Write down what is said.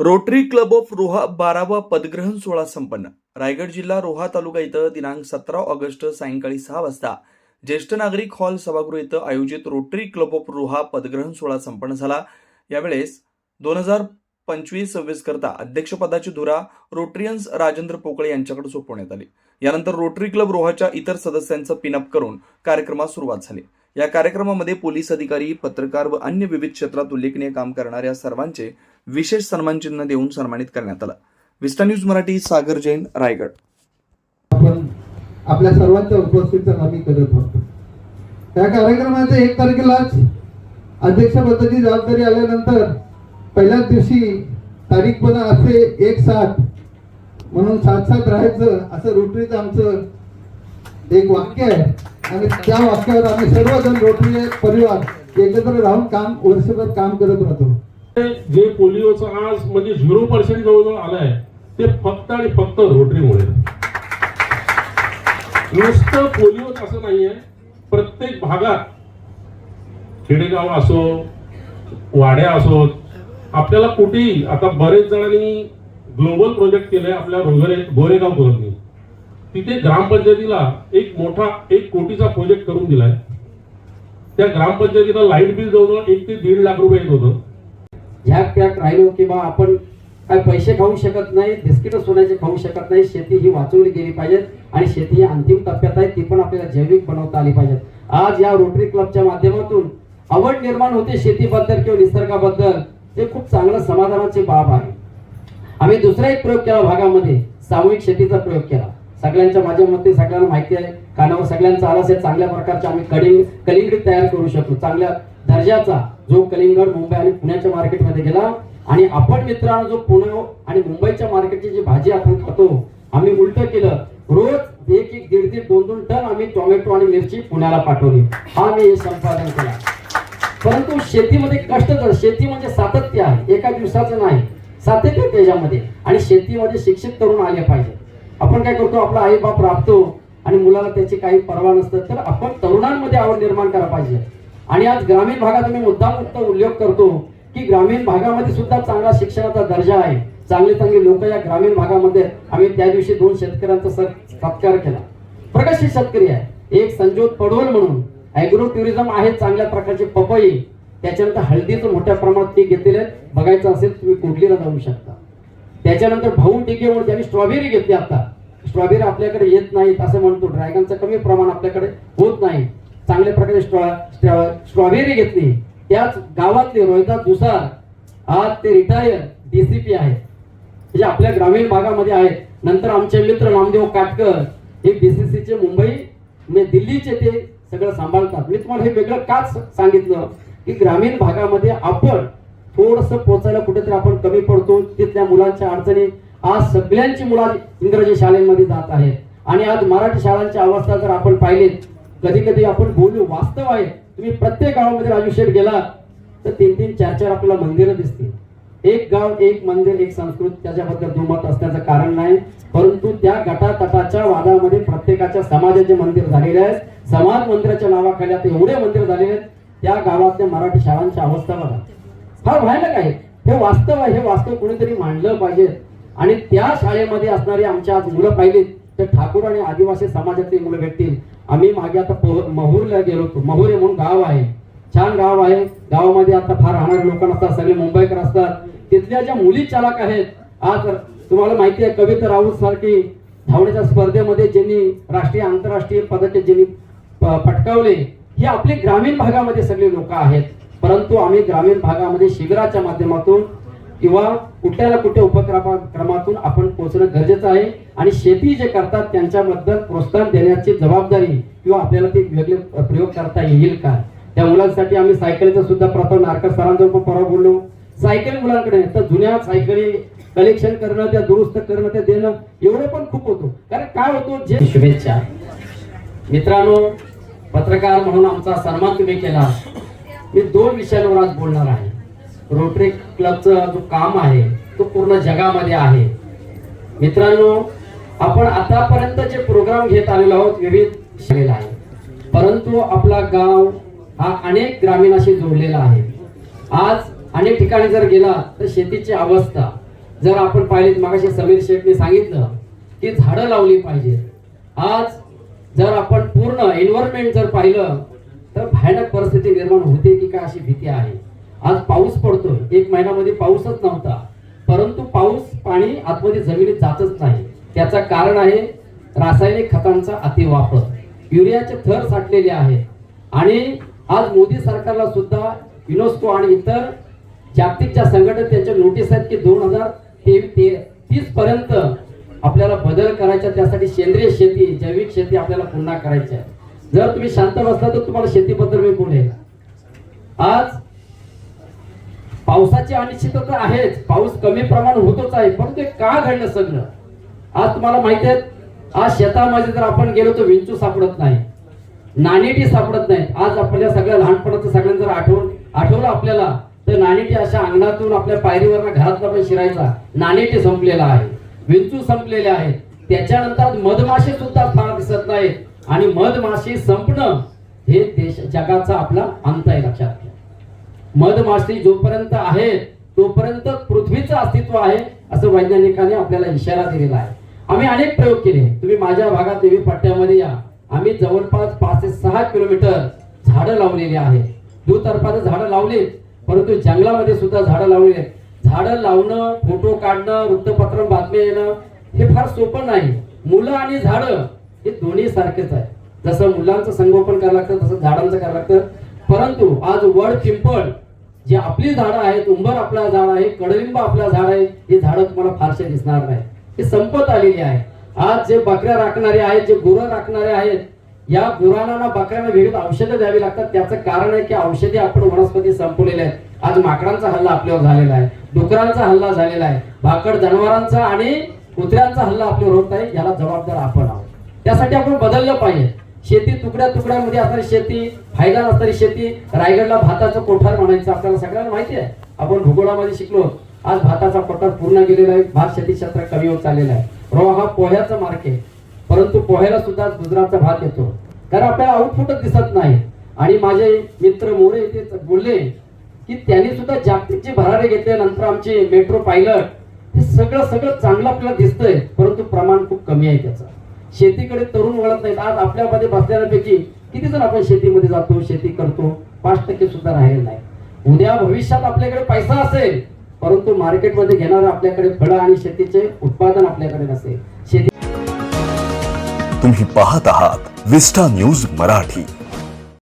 Rotary club of Roha बारावा पदग्रहण सोहळा संपन्न. रायगड जिल्हा रोहा तालुका इथं दिनांक सतरा ऑगस्ट सायंकाळी सहा वाजता ज्येष्ठ नागरिक हॉल सभागृह इथं आयोजित रोटरी क्लब ऑफ रोहा पदग्रहण सोहळा संपन्न झाला. यावेळेस दोन हजार पंचवीस सव्वीस करता अध्यक्षपदाची धुरा रोटरियन्स राजेंद्र पोकळे यांच्याकडे सोपवण्यात आली. यानंतर रोटरी क्लब रोहाच्या इतर सदस्यांचं पिनअप करून कार्यक्रमास सुरुवात झाली. या कार्यक्रमामध्ये पोलीस अधिकारी पत्रकार व अन्य विविध क्षेत्रात उल्लेखनीय काम करणाऱ्या सर्वांचे विशेष सन्मान चिन्ह देऊन सन्मानित करण्यात आलं. Vista news Marathi Sagar Jain Raigad. आपण आपल्या सर्वांच्या उपस्थितीचा आम्ही करत होतो. त्या कार्यक्रमाच्या एक तारखेलाच अध्यक्षपदाची जबाबदारी आल्यानंतर पहिल्याच दिवशी तारीख पण असे एक साथ म्हणून सात सात राहायचं असं रोटरीचं आमचं एक वाक्य आहे. आणि त्या वाक्यावर आम्ही सर्वजण रोटरी परिवार एकत्र राहून काम वर्षभर काम करत राहतो. जे पोलिओचं आज म्हणजे झिरो पर्सेंट जवळजवळ आलंय ते फक्त आणि फक्त रोटरीमुळे. नुसतं पोलिओच असं नाहीये. प्रत्येक भागात खेडेगाव असो वाड्या असोत आपल्याला कुठेही आता बरेच जणांनी ग्लोबल प्रोजेक्ट केलाय आपल्या रोगरे गोरेगाव कॉलनी तिथे ग्रामपंचायतीला एक मोठा एक कोटीचा प्रोजेक्ट करून दिलाय. त्या ग्रामपंचायतीला लाइट बिल जवळजवळ एक ते दीड लाख रुपये येत होतं. झॅक त्याक राहिलो किंवा आपण काय पैसे खाऊ शकत नाही बिस्किट सोन्याचे खाऊ शकत नाही शेती ही वाचवली गेली पाहिजे आणि शेती ही अंतिम टप्प्यात आहे ती पण आपल्याला जैविक बनवता आली पाहिजे आज या रोटरी क्लबच्या माध्यमातून आवड निर्माण होते शेतीबद्दल किंवा निसर्गाबद्दल ते खूप चांगलं समाधानाची बाब आहे. आम्ही दुसरा एक प्रयोग केला भागामध्ये सामूहिक शेतीचा प्रयोग केला. सगळ्यांच्या माझ्या मते सगळ्यांना माहिती आहे कानावर सगळ्यांचा आला असेल चांगल्या प्रकारच्या आम्ही कलिंग कलिंगडी तयार करू शकतो चांगल्या दर्जाचा जो कलिंगड मुंबई आणि पुण्याच्या मार्केटमध्ये गेला. आणि आपण मित्रांनो जो पुणे आणि मुंबईच्या मार्केटची जी भाजी आपण खातो आम्ही उलट केलं. रोज एक एक दीड दीड दोन दोन टन आम्ही टोमॅटो आणि मिरची पुण्याला पाठवली. हा मी हे संपादन केला. परंतु शेतीमध्ये कष्ट कर शेती म्हणजे सातत्य आहे. एका दिवसाचं नाही. सातत्य त्याच्यामध्ये. आणि शेतीमध्ये शिक्षित तरुण आले पाहिजे. आपण काय करतो आपला आई बाप राबतो आणि मुलाला त्याची काही पर्वा नसतं तर आपण तरुणांमध्ये आवड निर्माण करायला पाहिजे. आणि आज ग्रामीण भागात मी मुद्दा मुद्दा उल्लेख करतो की ग्रामीण भागामध्ये सुद्धा चांगला शिक्षणाचा दर्जा आहे. चांगले चांगले लोक या ग्रामीण भागामध्ये आम्ही त्या दिवशी दोन शेतकऱ्यांचा सत्कार केला. प्रगतशील शेतकरी आहे. एक संजोत पडवल म्हणून. अॅग्रो टुरिझम आहे चांगल्या प्रकारचे पपई. त्याच्यानंतर हळदीचं मोठ्या प्रमाणात पीक घेतलेले बघायचं असेल तुम्ही कुठलीला जाऊ शकता. त्याच्यानंतर भाऊ टिके म्हणून त्यांनी स्ट्रॉबेरी घेतली आता. स्ट्रॉबेरी आपल्याकडे येत नाहीत असं म्हणतो. ड्रॅगनचं कमी प्रमाण आपल्याकडे होत नाही. चांगल्या प्रकारे स्ट्रॉ स्ट्रॉबेरी घेतली. त्याच गावातले रोहिदास दुसार आज ते रिटायर डीसीपी आहेत. म्हणजे आपल्या ग्रामीण भागामध्ये आहेत. नंतर आमचे मित्र नामदेव काटकर हे बीसीसीचे मुंबई म्हणजे दिल्लीचे ते सगळं सांभाळतात. मी तुम्हाला हे वेगळं काच सांगितलं? की ग्रामीण भागामध्ये आपण थोडस पोचायला कुठेतरी आपण कमी पडतो. तिथल्या मुलांच्या अडचणी आज सगळ्यांची मुलं इंग्रजी शाळेमध्ये जात आहेत. आणि आज मराठी शाळांची अवस्था जर आपण पाहिलीत कधी कधी आपण बोलू वास्तव आहे. तुम्ही प्रत्येक गावामध्ये राजू शेठ गेला तर तीन तीन चार चार आपल्याला मंदिरं दिसतील. एक गाव एक मंदिर एक संस्कृत त्याच्याबद्दल दुमत असण्याचं कारण नाही. परंतु त्या गटातटाच्या वादामध्ये प्रत्येकाच्या समाजाचे मंदिर झालेले आहेत समाज मंदिराच्या नावाखाली आता एवढे मंदिर झालेले आहेत त्या गावातल्या मराठी शाळांची अवस्था बघा. फार व्हायला काय हे वास्तव आहे हे वास्तव कोणीतरी मांडलं पाहिजे. आणि त्या शाळेमध्ये असणारी आमच्या आज मुलं पाहिलीत तर ठाकूर आणि आदिवासी समाजातली मुलं भेटतील. आम्ही मागे आता पोह- महुरला गेलो होतो. महुरे म्हणून गाव आहे. छान गाव आहे. गावामध्ये आता फार राहणारे लोक नसतात. सगळे मुंबईकर असतात. तिथल्या ज्या मुली चालक आहेत आज तुम्हाला माहिती आहे कविता राऊत सारखी धावण्याच्या स्पर्धेमध्ये ज्यांनी राष्ट्रीय आंतरराष्ट्रीय पदके ज्यांनी पटकावले हे आपले ग्रामीण भागामध्ये सगळे लोक आहेत. परंतु आम्ही ग्रामीण भागामध्ये शिबिराच्या माध्यमातून किंवा कुठल्या ना कुठे उपक्रमा क्रमातून आपण पोहोचणं गरजेचं आहे. आणि शेती जे करतात त्यांच्याबद्दल प्रोत्साहन देण्याची जबाबदारी किंवा आपल्याला ते वेगळे प्रयोग करता येईल का? त्या मुलांसाठी आम्ही सायकलचा सुद्धा प्रथम नारकर सरांजवळ पण परवा बोललो. सायकल मुलांकडे तर जुन्या सायकली कलेक्शन करणं त्या दुरुस्त करणं त्या देणं एवढं पण खूप होतो. कारण काय होतो जे शुभेच्छा. मित्रांनो पत्रकार म्हणून आमचा सन्मान तुम्ही केला. मी दोन विषयांवर आज बोलणार आहे. रोटरी क्लबचं जो काम आहे तो पूर्ण जगामध्ये आहे. मित्रांनो आपण आतापर्यंत जे प्रोग्राम घेत आलेलो आहोत विविध झालेला आहे. परंतु आपला गाव हा अनेक ग्रामीणाशी जोडलेला आहे. आज अनेक ठिकाणी जर गेला तर शेतीची अवस्था जर आपण पाहिले मागाशी समीर शेठने सांगितलं की झाडं लावली पाहिजे आज जर आपण पूर्ण एन्व्हायरमेंट जर पाहिलं तर भयानक परिस्थिती निर्माण होते की काय अशी भीती आहे. आज पाऊस पडतोय. एक महिन्यामध्ये पाऊसच नव्हता. परंतु पाऊस पाणी आतमध्ये जमिनीत जातच नाही. त्याचं कारण आहे रासायनिक खतांचा अतिवापर. युरियाचे थर साठलेले आहे आणि आज मोदी सरकारला सुद्धा युनेस्को आणि इतर जागतिकच्या संघटना त्यांच्या नोटीस आहेत की दोन हजार तीस पर्यंत आपल्याला बदल करायचा त्यासाठी सेंद्रिय शेती जैविक शेती आपल्याला पुन्हा करायची आहे. जर तुम्ही शांत बसला तर तुम्हाला शेतीबद्दल मी बोलेल आज पावसाची अनिश्चितता आहेच. पाऊस कमी प्रमाण होतच आहे परंतु ते का घडलं सगळं? आज तुम्हाला माहिती आहे आज शेतामध्ये जर आपण गेलो तर विंचू सापडत नाही. नाणेटी सापडत नाही. आज आपल्या सगळ्या लहानपणाचं सगळ्यांना जर आठवण आठवलं आपल्याला तर नाणेटी अशा अंगणातून आपल्या पायरीवर घरातला पण शिरायचा. नाणेटी संपलेला आहे. विंचू संपलेले आहेत. त्याच्यानंतर मधमाशी सुद्धा फार दिसत नाहीत. आणि मधमाशी संपणं हे देश जगाचा आपला अंत आहे लक्षात घ्या. मधमाशी जोपर्यंत आहे तोपर्यंत पृथ्वीचं अस्तित्व आहे असं वैज्ञानिकांनी आपल्याला इशारा दिलेला आहे. आम्ही अनेक प्रयोग केले. तुम्ही माझ्या भागात देवी पट्ट्यामध्ये या. आम्ही जवळपास पाच ते सहा किलोमीटर झाडं लावलेली आहेत. दुतर्फानं झाडं लावली परंतु जंगलामध्ये सुद्धा झाडं लावलेली आहेत. झाडं लावणं फोटो काढणं वृत्तपत्र बातम्या येणं हे फार सोपं नाही. मुलं आणि झाडं हे दोन्ही सारखेच आहे जसं मुलांचं संगोपन करावं लागतं तसं झाडांचं करावं लागतं. परंतु आज वड पिंपळ जे आपली झाडं आहेत उंबर आपला झाड आहे कडलिंब आपला झाड आहे हे झाडं तुम्हाला फारसे दिसणार नाही. हे संपत आलेली आहे. आज जे बकऱ्या राखणारे आहेत जे गुरं राखणारे आहेत या गुरांना बकऱ्यांना विविध औषधं द्यावी लागतात. त्याचं कारण आहे की औषधी आपण वनस्पती संपवलेल्या आहेत. आज माकडांचा हल्ला आपल्यावर झालेला आहे. डुकरांचा हल्ला झालेला आहे. भाकड जनावरांचा आणि कुत्र्यांचा हल्ला आपल्यावर होत आहे याला जबाबदार आपण आहोत. त्यासाठी आपण बदललं पाहिजे. शेती तुकड्या तुकड्यामध्ये असणारी शेती फायदा नसणारी शेती रायगडला भाताचं कोठार म्हणायचं आपल्याला सगळ्यांना माहिती आहे. आपण भूगोलामध्ये शिकलो आज भाताचा कोठार पूर्ण गेलेला आहे. भात शेती क्षेत्र कमी होत चाललेला आहे. रवा हा पोह्याचा मार्क आहे. परंतु पोह्याला सुद्धा गुजरातचा भात येतो. कारण आपल्याला आउटपुटच दिसत नाही. आणि माझे मित्र मोरे ते बोलले की त्यांनी सुद्धा जागतिक जे भरारे घेतले नंतर आमचे मेट्रो पायलट हे सगळं सगळं चांगलं आपल्याला दिसतंय. परंतु प्रमाण खूप कमी आहे त्याचं. शेतीकडे तरुण वळत नाहीत. आज आपल्यामध्ये बसलेल्यापैकी किती जण आपण शेतीमध्ये जातो शेती करतो? पाच टक्के सुद्धा राहिले नाही. उद्या भविष्यात आपल्याकडे पैसा असेल परंतु मार्केटमध्ये घेणारं आपल्याकडे फळं आणि शेतीचे उत्पादन आपल्याकडे नसेल. शेती तुम्ही पाहत आहात विस्टा न्यूज मराठी.